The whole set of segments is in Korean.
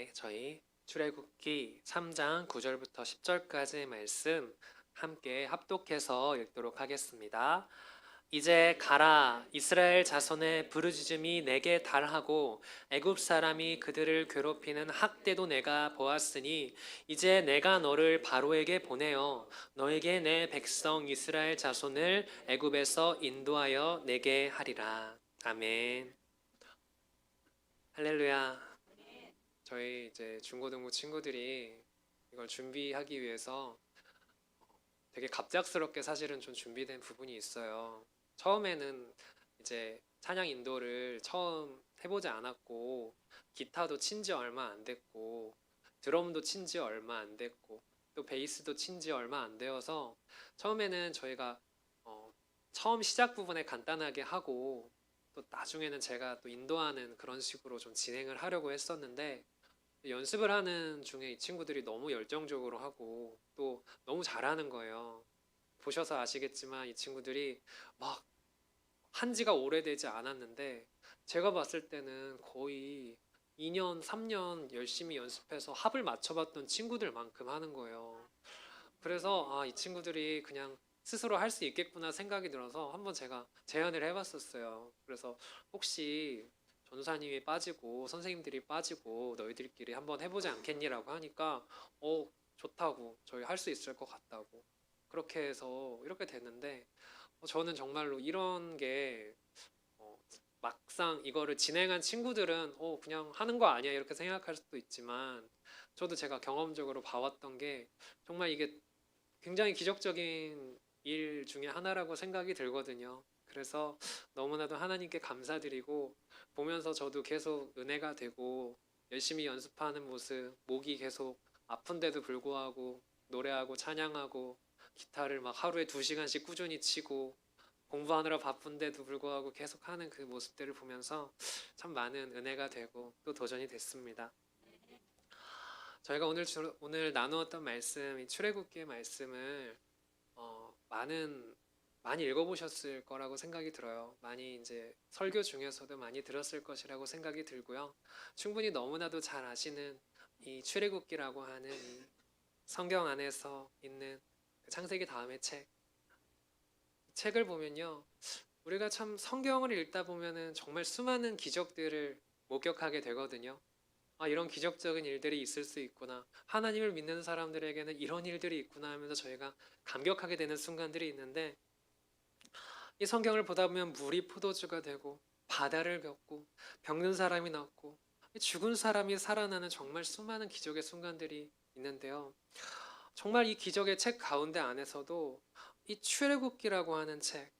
네, 저희 출애굽기 3장 9절부터 10절까지의 말씀 함께 합독해서 읽도록 하겠습니다. 이제 가라 이스라엘 자손의 부르짖음이 내게 달하고 애굽 사람이 그들을 괴롭히는 학대도 내가 보았으니 이제 내가 너를 바로에게 보내어 너에게 내 백성 이스라엘 자손을 애굽에서 인도하여 내게 하리라. 아멘. 할렐루야 저희 이제 중고등부 친구들이 이걸 준비하기 위해서 되게 갑작스럽게 사실은 좀 준비된 부분이 있어요. 처음에는 이제 찬양 인도를 처음 해보지 않았고 기타도 친 지 얼마 안 됐고 드럼도 친 지 얼마 안 됐고 또 베이스도 친 지 얼마 안 되어서 처음에는 저희가 어, 처음 시작 부분에 간단하게 하고 또 나중에는 제가 또 인도하는 그런 식으로 좀 진행을 하려고 했었는데 연습을 하는 중에 이 친구들이 너무 열정적으로 하고 또 너무 잘하는 거예요. 보셔서 아시겠지만 이 친구들이 막 한지가 오래되지 않았는데 제가 봤을 때는 거의 2년, 3년 열심히 연습해서 합을 맞춰봤던 친구들만큼 하는 거예요. 그래서 아, 이 친구들이 그냥 스스로 할 수 있겠구나 생각이 들어서 한번 제가 제안을 해봤었어요. 그래서 혹시 전사님이 빠지고 선생님들이 빠지고 너희들끼리 한번 해보지 않겠니라고 하니까 어 좋다고 저희 할 수 있을 것 같다고 그렇게 해서 이렇게 됐는데 어, 저는 정말로 이런 게 어, 막상 이거를 진행한 친구들은 어 그냥 하는 거 아니야 이렇게 생각할 수도 있지만 저도 제가 경험적으로 봐왔던 게 정말 이게 굉장히 기적적인 일 중에 하나라고 생각이 들거든요. 그래서 너무나도 하나님께 감사드리고 보면서 저도 계속 은혜가 되고 열심히 연습하는 모습, 목이 계속 아픈데도 불구하고 노래하고 찬양하고 기타를 막 하루에 두 시간씩 꾸준히 치고 공부하느라 바쁜데도 불구하고 계속 하는 그 모습들을 보면서 참 많은 은혜가 되고 또 도전이 됐습니다. 저희가 오늘 주, 오늘 나누었던 말씀, 이 출애굽기의 말씀을 어, 많은 많이 읽어보셨을 거라고 생각이 들어요. 많이 이제 설교 중에서도 많이 들었을 것이라고 생각이 들고요. 충분히 너무나도 잘 아시는 이 출애굽기라고 하는 이 성경 안에서 있는 그 창세기 다음의 책. 이 책을 보면요. 우리가 참 성경을 읽다 보면은 정말 수많은 기적들을 목격하게 되거든요. 아, 이런 기적적인 일들이 있을 수 있구나. 하나님을 믿는 사람들에게는 이런 일들이 있구나 하면서 저희가 감격하게 되는 순간들이 있는데 이 성경을 보다 보면 물이 포도주가 되고 바다를 겪고 병든 사람이 낫고 죽은 사람이 살아나는 정말 수많은 기적의 순간들이 있는데요. 정말 이 기적의 책 가운데 안에서도 이 출애굽기라고 하는 책,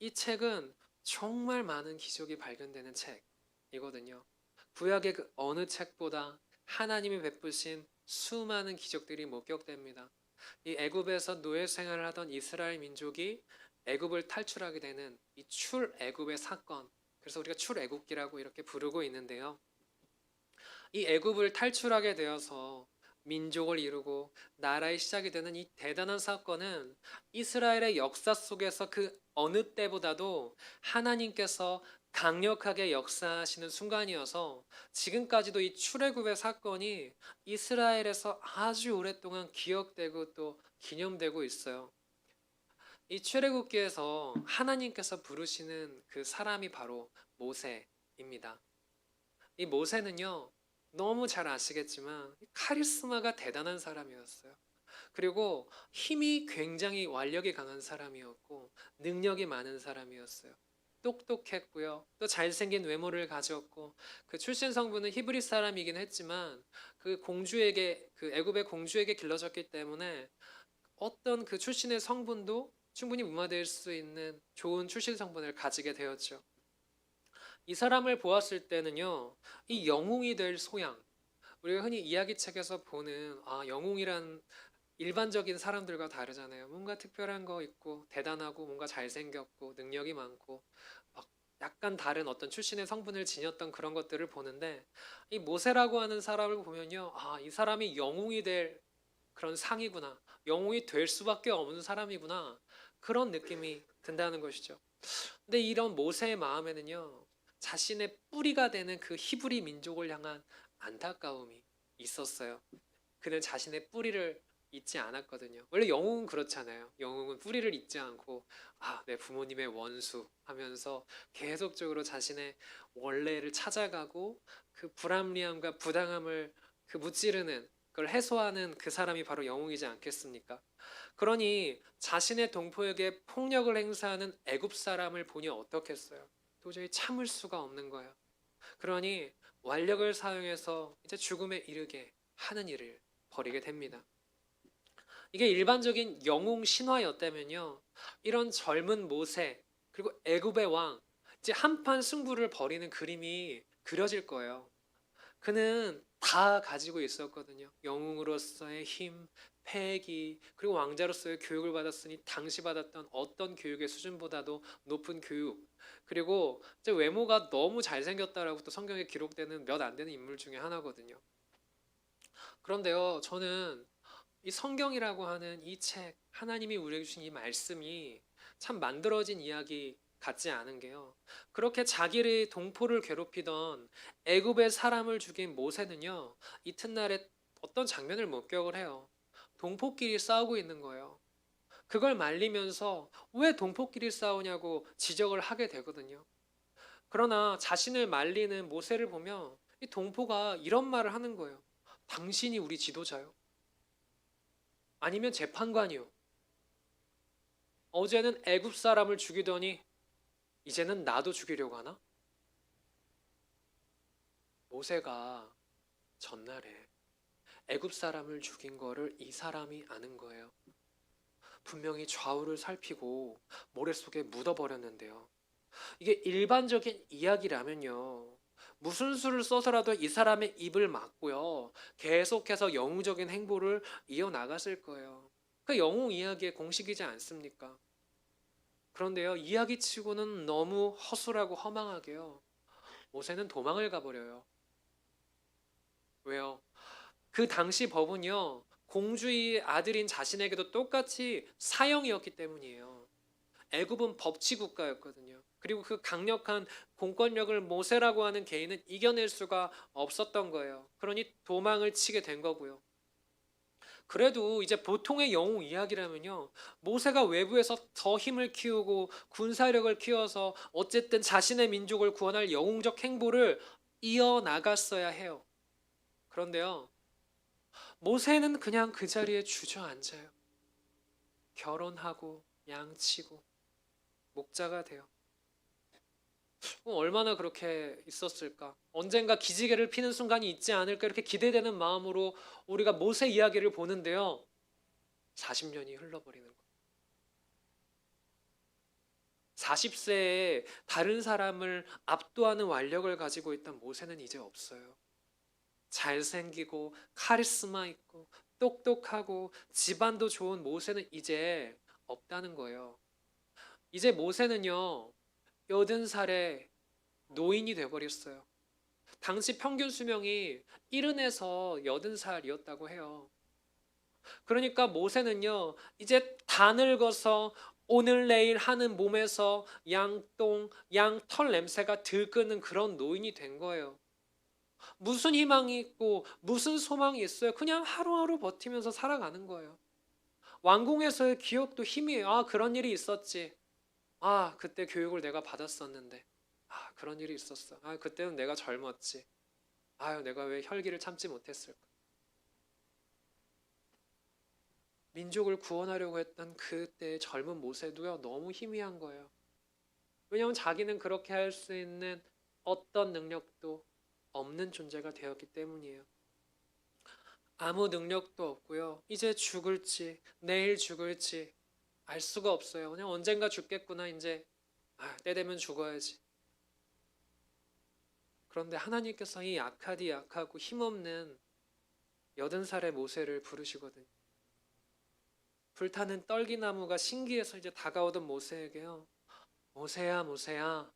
이 책은 정말 많은 기적이 발견되는 책이거든요. 구약의 그 어느 책보다 하나님이 베푸신 수많은 기적들이 목격됩니다. 이 애굽에서 노예 생활을 하던 이스라엘 민족이 애굽을 탈출하게 되는 이 출애굽의 사건. 그래서 우리가 출애굽기라고 이렇게 부르고 있는데요. 이 애굽을 탈출하게 되어서 민족을 이루고 나라의 시작이 되는 이 대단한 사건은 이스라엘의 역사 속에서 그 어느 때보다도 하나님께서 강력하게 역사하시는 순간이어서 지금까지도 이 출애굽의 사건이 이스라엘에서 아주 오랫동안 기억되고 또 기념되고 있어요. 이 출애굽기에서 하나님께서 부르시는 그 사람이 바로 모세입니다. 이 모세는요 너무 잘 아시겠지만 카리스마가 대단한 사람이었어요. 그리고 힘이 굉장히 완력이 강한 사람이었고 능력이 많은 사람이었어요. 똑똑했고요. 또 잘생긴 외모를 가졌고 그 출신 성분은 히브리 사람이긴 했지만 그 공주에게 그 애굽의 공주에게 길러졌기 때문에 어떤 그 출신의 성분도 충분히 무마될 수 있는 좋은 출신 성분을 가지게 되었죠. 이 사람을 보았을 때는요, 이 영웅이 될 소양, 우리가 흔히 이야기책에서 보는 아, 영웅이란 일반적인 사람들과 다르잖아요. 뭔가 특별한 거 있고 대단하고 뭔가 잘생겼고 능력이 많고 막 약간 다른 어떤 출신의 성분을 지녔던 그런 것들을 보는데 이 모세라고 하는 사람을 보면요, 아, 이 사람이 영웅이 될 그런 상이구나, 영웅이 될 수밖에 없는 사람이구나 그런 느낌이 든다는 것이죠. 근데 이런 모세의 마음에는요, 자신의 뿌리가 되는 그 히브리 민족을 향한 안타까움이 있었어요. 그는 자신의 뿌리를 잊지 않았거든요. 원래 영웅은 그렇잖아요. 영웅은 뿌리를 잊지 않고 아, 내 부모님의 원수 하면서 계속적으로 자신의 원래를 찾아가고 그 불합리함과 부당함을 그 무찌르는 그걸 해소하는 그 사람이 바로 영웅이지 않겠습니까? 그러니 자신의 동포에게 폭력을 행사하는 애굽 사람을 보니 어떻겠어요? 도저히 참을 수가 없는 거예요. 그러니 완력을 사용해서 이제 죽음에 이르게 하는 일을 벌이게 됩니다. 이게 일반적인 영웅 신화였다면요. 이런 젊은 모세 그리고 애굽의 왕 이제 한판 승부를 벌이는 그림이 그려질 거예요. 그는 다 가지고 있었거든요. 영웅으로서의 힘, 패기, 그리고 왕자로서의 교육을 받았으니 당시 받았던 어떤 교육의 수준보다도 높은 교육. 그리고 이제 외모가 너무 잘생겼다라고 또 성경에 기록되는 몇 안 되는 인물 중에 하나거든요. 그런데요, 저는 이 성경이라고 하는 이 책, 하나님이 우리에게 주신 이 말씀이 참 만들어진 이야기 같지 않은 게요. 그렇게 자기의 동포를 괴롭히던 애굽의 사람을 죽인 모세는요. 이튿날에 어떤 장면을 목격을 해요. 동포끼리 싸우고 있는 거예요. 그걸 말리면서 왜 동포끼리 싸우냐고 지적을 하게 되거든요. 그러나 자신을 말리는 모세를 보면 이 동포가 이런 말을 하는 거예요. 당신이 우리 지도자요. 아니면 재판관이요. 어제는 애굽 사람을 죽이더니 이제는 나도 죽이려고 하나? 모세가 전날에 애굽 사람을 죽인 거를 이 사람이 아는 거예요. 분명히 좌우를 살피고 모래 속에 묻어버렸는데요. 이게 일반적인 이야기라면요. 무슨 수를 써서라도 이 사람의 입을 막고요. 계속해서 영웅적인 행보를 이어나갔을 거예요. 그 영웅 이야기의 공식이지 않습니까? 그런데요, 이야기치고는 너무 허술하고 허망하게요. 모세는 도망을 가버려요. 왜요? 그 당시 법은요, 공주의 아들인 자신에게도 똑같이 사형이었기 때문이에요. 애굽은 법치 국가였거든요. 그리고 그 강력한 공권력을 모세라고 하는 개인은 이겨낼 수가 없었던 거예요. 그러니 도망을 치게 된 거고요. 그래도 이제 보통의 영웅 이야기라면요. 모세가 외부에서 더 힘을 키우고 군사력을 키워서 어쨌든 자신의 민족을 구원할 영웅적 행보를 이어나갔어야 해요. 그런데요. 모세는 그냥 그 자리에 주저앉아요. 결혼하고 양치고 목자가 돼요. 어, 얼마나 그렇게 있었을까? 언젠가 기지개를 피는 순간이 있지 않을까 이렇게 기대되는 마음으로 우리가 모세 이야기를 보는데요. 40년이 흘러버리는 거예요. 40세에 다른 사람을 압도하는 완력을 가지고 있던 모세는 이제 없어요. 잘생기고 카리스마 있고 똑똑하고 집안도 좋은 모세는 이제 없다는 거예요. 이제 모세는요. 여든 살에 노인이 돼버렸어요. 당시 평균 수명이 70에서 80살이었다고 해요. 그러니까 모세는요, 이제 다 늙어서 오늘 내일 하는 몸에서 양똥, 양털 냄새가 들끓는 그런 노인이 된 거예요. 무슨 희망이 있고 무슨 소망이 있어요? 그냥 하루하루 버티면서 살아가는 거예요. 왕궁에서의 기억도 힘이에요. 아, 그런 일이 있었지. 아, 그때 교육을 내가 받았었는데. 아, 그런 일이 있었어. 아, 그때는 내가 젊었지. 아유, 내가 왜 혈기를 참지 못했을까? 민족을 구원하려고 했던 그때의 젊은 모세도요, 너무 희미한 거예요. 왜냐하면 자기는 그렇게 할 수 있는 어떤 능력도 없는 존재가 되었기 때문이에요. 아무 능력도 없고요. 이제 죽을지, 내일 죽을지 알 수가 없어요. 그냥 언젠가 죽겠구나, 이제. 아, 때 되면 죽어야지. 그런데 하나님께서 이 약하디 약하고 힘없는 여든 살의 모세를 부르시거든요. 불타는 떨기나무가 신기해서 이제 다가오던 모세에게요. 모세야, 모세야,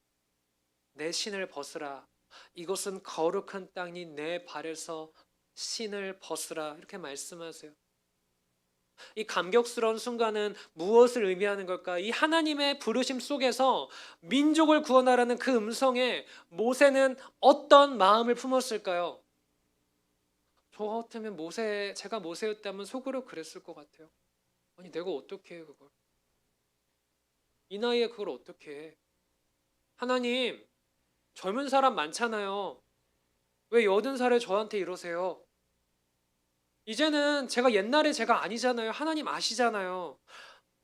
내 신을 벗으라. 이것은 거룩한 땅이 내 발에서 신을 벗으라. 이렇게 말씀하세요. 이 감격스러운 순간은 무엇을 의미하는 걸까? 이 하나님의 부르심 속에서 민족을 구원하라는 그 음성에 모세는 어떤 마음을 품었을까요? 저 같으면 모세 제가 모세였다면 속으로 그랬을 것 같아요. 아니 내가 어떻게 해 그걸? 이 나이에 그걸 어떻게 해? 하나님 젊은 사람 많잖아요. 왜 여든 살에 저한테 이러세요? 이제는 제가 옛날에 제가 아니잖아요. 하나님 아시잖아요.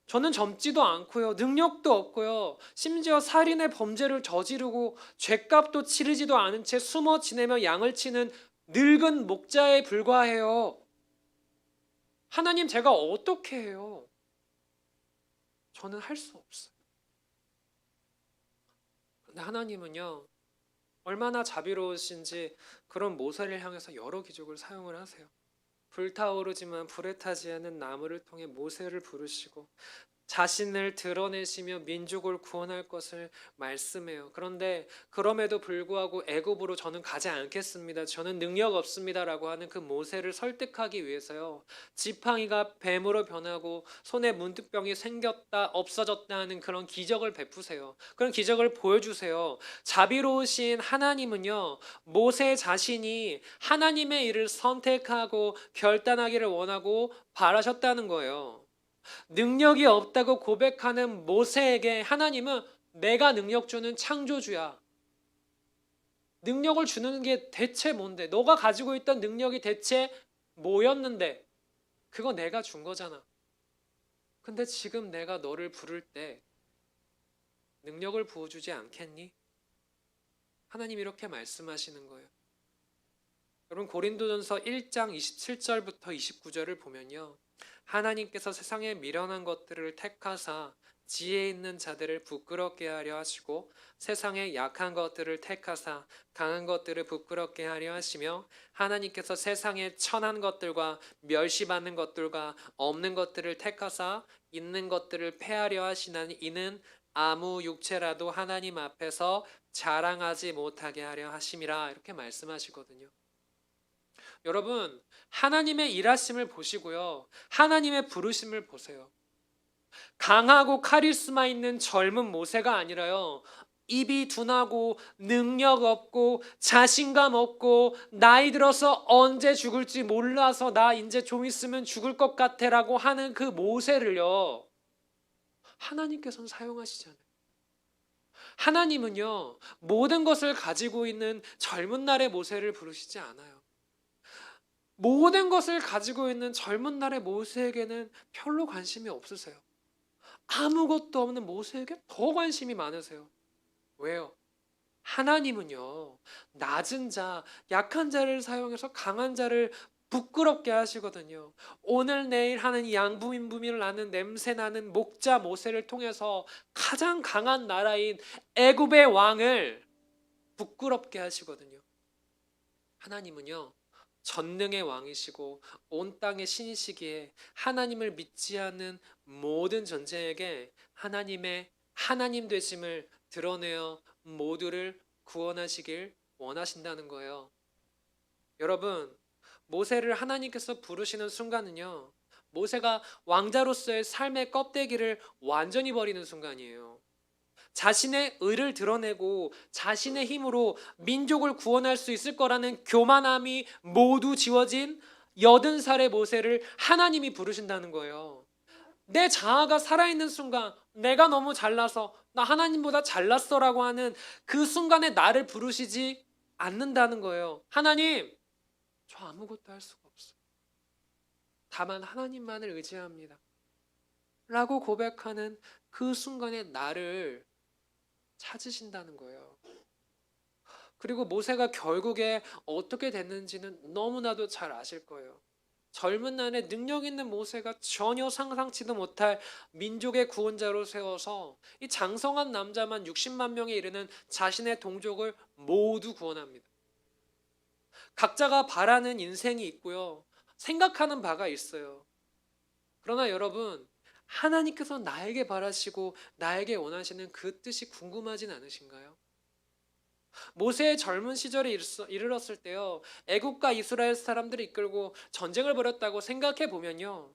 저는 젊지도 않고요. 능력도 없고요. 심지어 살인의 범죄를 저지르고 죄값도 치르지도 않은 채 숨어 지내며 양을 치는 늙은 목자에 불과해요. 하나님 제가 어떻게 해요? 저는 할 수 없어요. 그런데 하나님은요. 얼마나 자비로우신지 그런 모세를 향해서 여러 기적을 사용을 하세요. 불타오르지만 불에 타지 않는 나무를 통해 모세를 부르시고 자신을 드러내시며 민족을 구원할 것을 말씀해요. 그런데 그럼에도 불구하고 애굽으로 저는 가지 않겠습니다. 저는 능력 없습니다라고 하는 그 모세를 설득하기 위해서요. 지팡이가 뱀으로 변하고 손에 문득병이 생겼다 없어졌다 하는 그런 기적을 베푸세요. 그런 기적을 보여주세요. 자비로우신 하나님은요. 모세 자신이 하나님의 일을 선택하고 결단하기를 원하고 바라셨다는 거예요. 능력이 없다고 고백하는 모세에게 하나님은 내가 능력 주는 창조주야. 능력을 주는 게 대체 뭔데? 너가 가지고 있던 능력이 대체 뭐였는데? 그거 내가 준 거잖아. 근데 지금 내가 너를 부를 때 능력을 부어주지 않겠니? 하나님 이렇게 말씀하시는 거예요. 여러분 고린도전서 1장 27절부터 29절을 보면요. 하나님께서 세상의 미련한 것들을 택하사 지혜 있는 자들을 부끄럽게 하려 하시고 세상의 약한 것들을 택하사 강한 것들을 부끄럽게 하려 하시며 하나님께서 세상의 천한 것들과 멸시받는 것들과 없는 것들을 택하사 있는 것들을 패하려 하시나니 이는 아무 육체라도 하나님 앞에서 자랑하지 못하게 하려 하심이라 이렇게 말씀하시거든요. 여러분, 하나님의 일하심을 보시고요. 하나님의 부르심을 보세요. 강하고 카리스마 있는 젊은 모세가 아니라요. 입이 둔하고 능력 없고 자신감 없고 나이 들어서 언제 죽을지 몰라서 나 이제 좀 있으면 죽을 것 같아라고 하는 그 모세를요. 하나님께서는 사용하시잖아요. 하나님은요. 모든 것을 가지고 있는 젊은 날의 모세를 부르시지 않아요. 모든 것을 가지고 있는 젊은 날의 모세에게는 별로 관심이 없으세요. 아무것도 없는 모세에게 더 관심이 많으세요. 왜요? 하나님은요, 낮은 자, 약한 자를 사용해서 강한 자를 부끄럽게 하시거든요. 오늘 내일 하는 이 양부민부민을 나는 냄새 나는 목자 모세를 통해서 가장 강한 나라인 애굽의 왕을 부끄럽게 하시거든요. 하나님은요, 전능의 왕이시고 온 땅의 신이시기에 하나님을 믿지 않는 모든 전쟁에게 하나님의 하나님 되심을 드러내어 모두를 구원하시길 원하신다는 거예요. 여러분, 모세를 하나님께서 부르시는 순간은요. 모세가 왕자로서의 삶의 껍데기를 완전히 버리는 순간이에요. 자신의 의를 드러내고 자신의 힘으로 민족을 구원할 수 있을 거라는 교만함이 모두 지워진 여든 살의 모세를 하나님이 부르신다는 거예요. 내 자아가 살아있는 순간 내가 너무 잘나서 나 하나님보다 잘났어라고 하는 그 순간에 나를 부르시지 않는다는 거예요. 하나님, 저 아무것도 할 수가 없어요. 다만 하나님만을 의지합니다. 라고 고백하는 그 순간에 나를 찾으신다는 거예요. 그리고 모세가 결국에 어떻게 됐는지는 너무나도 잘 아실 거예요. 젊은 날에 능력 있는 모세가 전혀 상상치도 못할 민족의 구원자로 세워서 이 장성한 남자만 60만 명에 이르는 자신의 동족을 모두 구원합니다. 각자가 바라는 인생이 있고요. 생각하는 바가 있어요. 그러나 여러분, 하나님께서 나에게 바라시고 나에게 원하시는 그 뜻이 궁금하진 않으신가요? 모세의 젊은 시절에 이르렀을 때요. 애국과 이스라엘 사람들을 이끌고 전쟁을 벌였다고 생각해 보면요.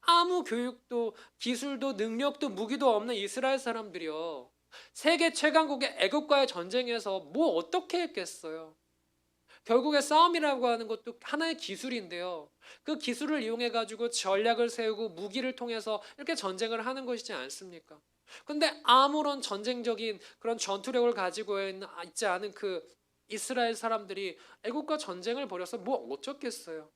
아무 교육도 기술도 능력도 무기도 없는 이스라엘 사람들이요. 세계 최강국의 애국과의 전쟁에서 뭐 어떻게 했겠어요? 결국에 싸움이라고 하는 것도 하나의 기술인데요. 그 기술을 이용해 가지고 전략을 세우고 무기를 통해서 이렇게 전쟁을 하는 것이지 않습니까? 근데 아무런 전쟁적인 그런 전투력을 가지고 있는- 있지 않은 그 이스라엘 사람들이 애국과 전쟁을 벌여서 뭐 어쩌겠어요.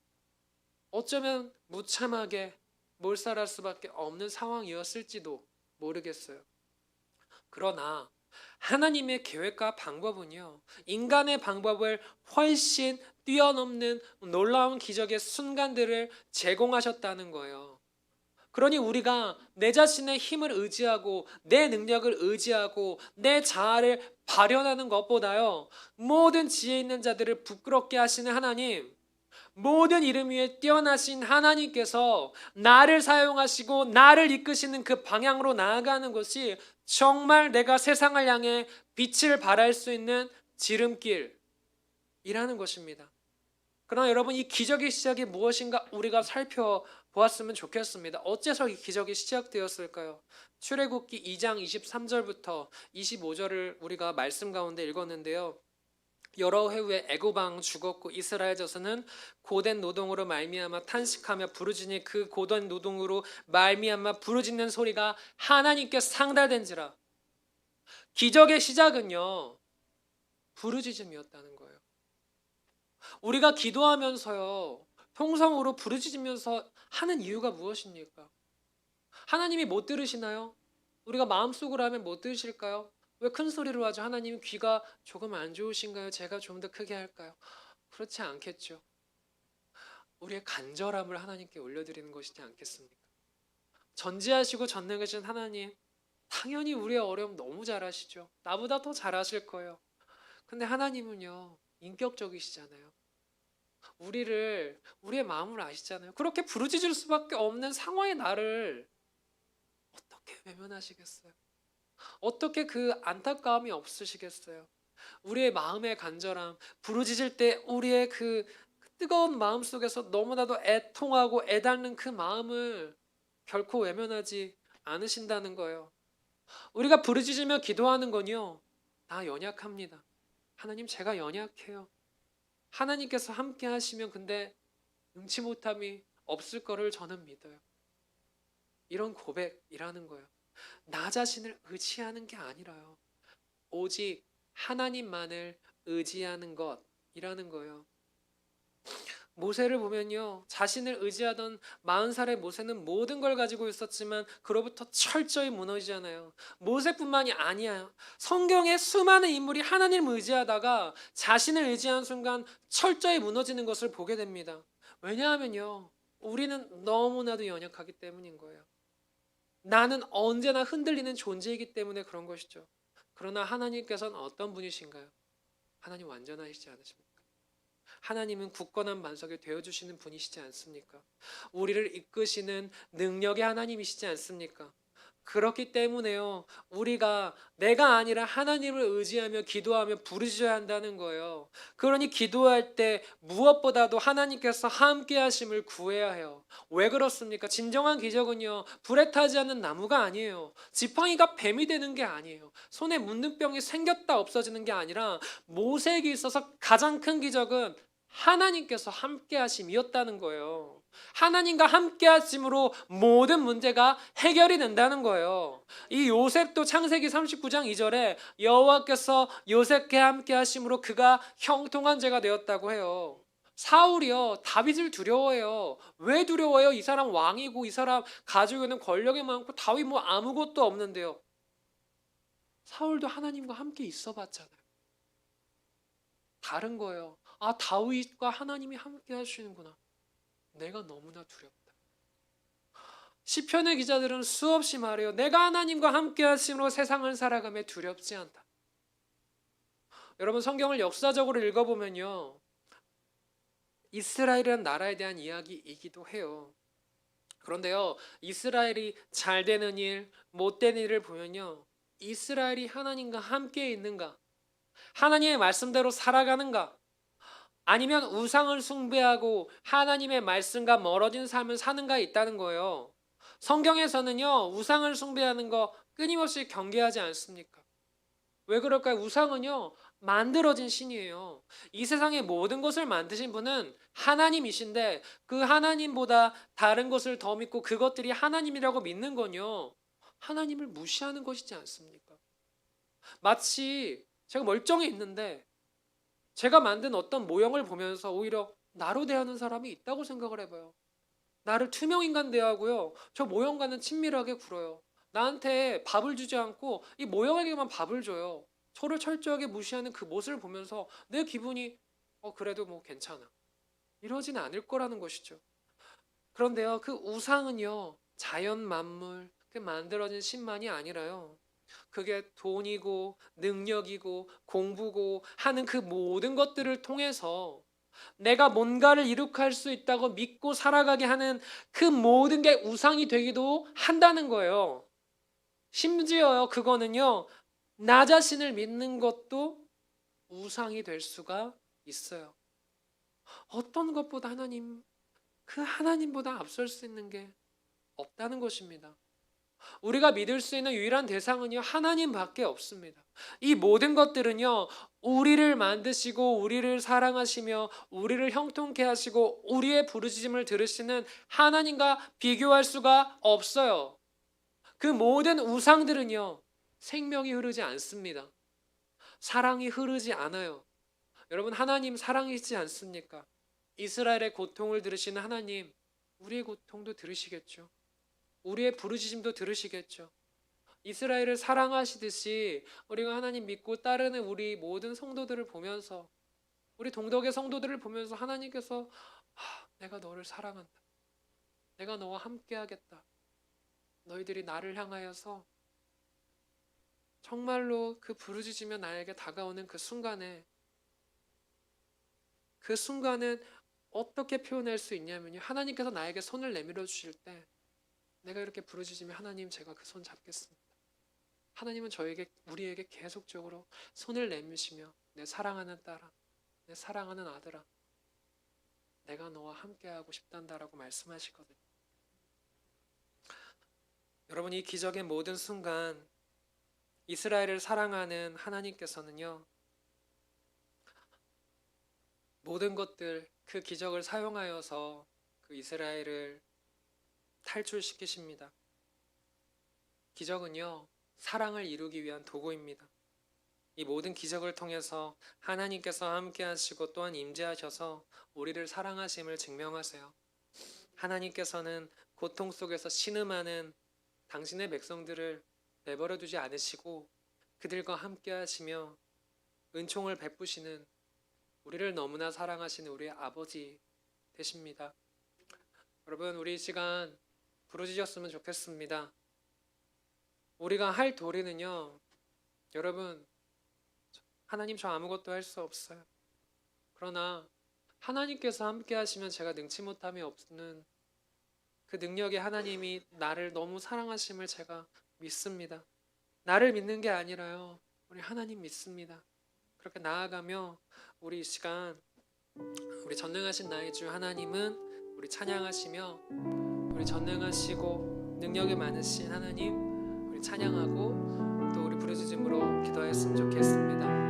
어쩌면 무참하게 몰살할 수밖에 없는 상황이었을지도 모르겠어요. 그러나 하나님의 계획과 방법은요, 인간의 방법을 훨씬 뛰어넘는 놀라운 기적의 순간들을 제공하셨다는 거예요. 그러니 우리가 내 자신의 힘을 의지하고 내 능력을 의지하고 내 자아를 발현하는 것보다요, 모든 지혜 있는 자들을 부끄럽게 하시는 하나님, 모든 이름 위에 뛰어나신 하나님께서 나를 사용하시고 나를 이끄시는 그 방향으로 나아가는 것이 정말 내가 세상을 향해 빛을 발할 수 있는 지름길이라는 것입니다. 그러나 여러분 이 기적의 시작이 무엇인가 우리가 살펴보았으면 좋겠습니다. 어째서 이 기적이 시작되었을까요? 출애굽기 2장 23절부터 25절을 우리가 말씀 가운데 읽었는데요. 여러 해 후에 애굽왕 죽었고 이스라엘 자손은 고된 노동으로 말미암아 탄식하며 부르짖니 그 고된 노동으로 말미암아 부르짖는 소리가 하나님께 상달된지라 기적의 시작은요 부르짖음이었다는 거예요. 우리가 기도하면서요 통성으로 부르짖으면서 하는 이유가 무엇입니까? 하나님이 못 들으시나요? 우리가 마음속으로 하면 못 들으실까요? 왜 큰 소리로 하죠? 하나님 귀가 조금 안 좋으신가요? 제가 좀 더 크게 할까요? 그렇지 않겠죠. 우리의 간절함을 하나님께 올려드리는 것이지 않겠습니까? 전지하시고 전능하신 하나님, 당연히 우리의 어려움 너무 잘 아시죠. 나보다 더잘 아실 거예요. 근데 하나님은요, 인격적이시잖아요. 우리를, 우리의 마음을 아시잖아요. 그렇게 부르짖을 수밖에 없는 상황의 나를 어떻게 외면하시겠어요? 어떻게 그 안타까움이 없으시겠어요? 우리의 마음의 간절함, 부르짖을 때 우리의 그 뜨거운 마음 속에서 너무나도 애통하고 애닿는 그 마음을 결코 외면하지 않으신다는 거예요. 우리가 부르짖으며 기도하는 건요, 나 연약합니다. 하나님, 제가 연약해요. 하나님께서 함께 하시면 근데 능치 못함이 없을 거를 저는 믿어요. 이런 고백이라는 거예요. 나 자신을 의지하는 게 아니라요. 오직 하나님만을 의지하는 것이라는 거예요. 모세를 보면요. 자신을 의지하던 40살의 모세는 모든 걸 가지고 있었지만 그로부터 철저히 무너지잖아요. 모세뿐만이 아니에요. 성경의 수많은 인물이 하나님을 의지하다가 자신을 의지한 순간 철저히 무너지는 것을 보게 됩니다. 왜냐하면요. 우리는 너무나도 연약하기 때문인 거예요. 나는 언제나 흔들리는 존재이기 때문에 그런 것이죠. 그러나 하나님께서는 어떤 분이신가요? 하나님 완전하시지 않으십니까? 하나님은 굳건한 반석이 되어주시는 분이시지 않습니까? 우리를 이끄시는 능력의 하나님이시지 않습니까? 그렇기 때문에요. 우리가 내가 아니라 하나님을 의지하며 기도하며 부르짖어야 한다는 거예요. 그러니 기도할 때 무엇보다도 하나님께서 함께 하심을 구해야 해요. 왜 그렇습니까? 진정한 기적은요. 불에 타지 않는 나무가 아니에요. 지팡이가 뱀이 되는 게 아니에요. 손에 묻는 병이 생겼다 없어지는 게 아니라 모세에게 있어서 가장 큰 기적은 하나님께서 함께 하심이었다는 거예요. 하나님과 함께 하심으로 모든 문제가 해결이 된다는 거예요. 이 요셉도 창세기 39장 2절에 여호와께서 요셉과 함께 하심으로 그가 형통한 죄가 되었다고 해요. 사울이요 다윗을 두려워해요. 왜 두려워해요? 이 사람 왕이고 이 사람 가지고 있는 권력이 많고 다윗 뭐 아무것도 없는데요. 사울도 하나님과 함께 있어 봤잖아요. 다른 거예요. 아 다윗과 하나님이 함께 하시는구나. 내가 너무나 두렵다. 시편의 기자들은 수없이 말해요. 내가 하나님과 함께 하심으로 세상을 살아가며 두렵지 않다. 여러분 성경을 역사적으로 읽어보면요. 이스라엘이라는 나라에 대한 이야기이기도 해요. 그런데요. 이스라엘이 잘 되는 일, 못 되는 일을 보면요. 이스라엘이 하나님과 함께 있는가? 하나님의 말씀대로 살아가는가? 아니면 우상을 숭배하고 하나님의 말씀과 멀어진 삶을 사는가 있다는 거예요. 성경에서는요, 우상을 숭배하는 거 끊임없이 경계하지 않습니까? 왜 그럴까요? 우상은요, 만들어진 신이에요. 이 세상의 모든 것을 만드신 분은 하나님이신데 그 하나님보다 다른 것을 더 믿고 그것들이 하나님이라고 믿는 건요, 하나님을 무시하는 것이지 않습니까? 마치 제가 멀쩡히 있는데 제가 만든 어떤 모형을 보면서 오히려 나로 대하는 사람이 있다고 생각을 해봐요. 나를 투명 인간 대하고요. 저 모형과는 친밀하게 굴어요. 나한테 밥을 주지 않고 이 모형에게만 밥을 줘요. 저를 철저하게 무시하는 그 모습을 보면서 내 기분이 어 그래도 뭐 괜찮아. 이러진 않을 거라는 것이죠. 그런데요. 그 우상은요. 자연 만물, 그 만들어진 신만이 아니라요. 그게 돈이고 능력이고 공부고 하는 그 모든 것들을 통해서 내가 뭔가를 이룩할 수 있다고 믿고 살아가게 하는 그 모든 게 우상이 되기도 한다는 거예요. 심지어요, 그거는요, 나 자신을 믿는 것도 우상이 될 수가 있어요. 어떤 것보다 하나님, 그 하나님보다 앞설 수 있는 게 없다는 것입니다. 우리가 믿을 수 있는 유일한 대상은요, 하나님밖에 없습니다. 이 모든 것들은요, 우리를 만드시고, 우리를 사랑하시며, 우리를 형통케 하시고, 우리의 부르짖음을 들으시는 하나님과 비교할 수가 없어요. 그 모든 우상들은요, 생명이 흐르지 않습니다. 사랑이 흐르지 않아요. 여러분, 하나님 사랑이지 않습니까? 이스라엘의 고통을 들으시는 하나님, 우리의 고통도 들으시겠죠. 우리의 부르짖음도 들으시겠죠. 이스라엘을 사랑하시듯이 우리가 하나님 믿고 따르는 우리 모든 성도들을 보면서 우리 동덕의 성도들을 보면서 하나님께서 아, 내가 너를 사랑한다. 내가 너와 함께하겠다. 너희들이 나를 향하여서 정말로 그 부르짖으며 나에게 다가오는 그 순간에 그 순간은 어떻게 표현할 수 있냐면요. 하나님께서 나에게 손을 내밀어 주실 때 내가 이렇게 부르짖으면 하나님 제가 그 손 잡겠습니다. 하나님은 저에게 우리에게 계속적으로 손을 내미시며 내 사랑하는 딸아, 내 사랑하는 아들아, 내가 너와 함께하고 싶단다라고 말씀하시거든요. 여러분 이 기적의 모든 순간 이스라엘을 사랑하는 하나님께서는요 모든 것들 그 기적을 사용하여서 그 이스라엘을 탈출시키십니다. 기적은요, 사랑을 이루기 위한 도구입니다. 이 모든 기적을 통해서 하나님께서 함께 하시고 또한 임재하셔서 우리를 사랑하심을 증명하세요. 하나님께서는 고통 속에서 신음하는 당신의 백성들을 내버려 두지 않으시고 그들과 함께 하시며 은총을 베푸시는 우리를 너무나 사랑하시는 우리의 아버지 되십니다. 여러분, 우리 이 시간 부르짖었으면 좋겠습니다. 우리가 할 도리는요, 여러분, 하나님 저 아무것도 할 수 없어요. 그러나 하나님께서 함께 하시면 제가 능치 못함이 없는 그 능력의 하나님이 나를 너무 사랑하심을 제가 믿습니다. 나를 믿는 게 아니라요, 우리 하나님 믿습니다. 그렇게 나아가며 우리 이 시간 우리 전능하신 나의 주 하나님은 우리 찬양하시며 우리 전능하시고 능력이 많으신 하나님 우리 찬양하고 또 우리 부르짖음으로 기도했으면 좋겠습니다.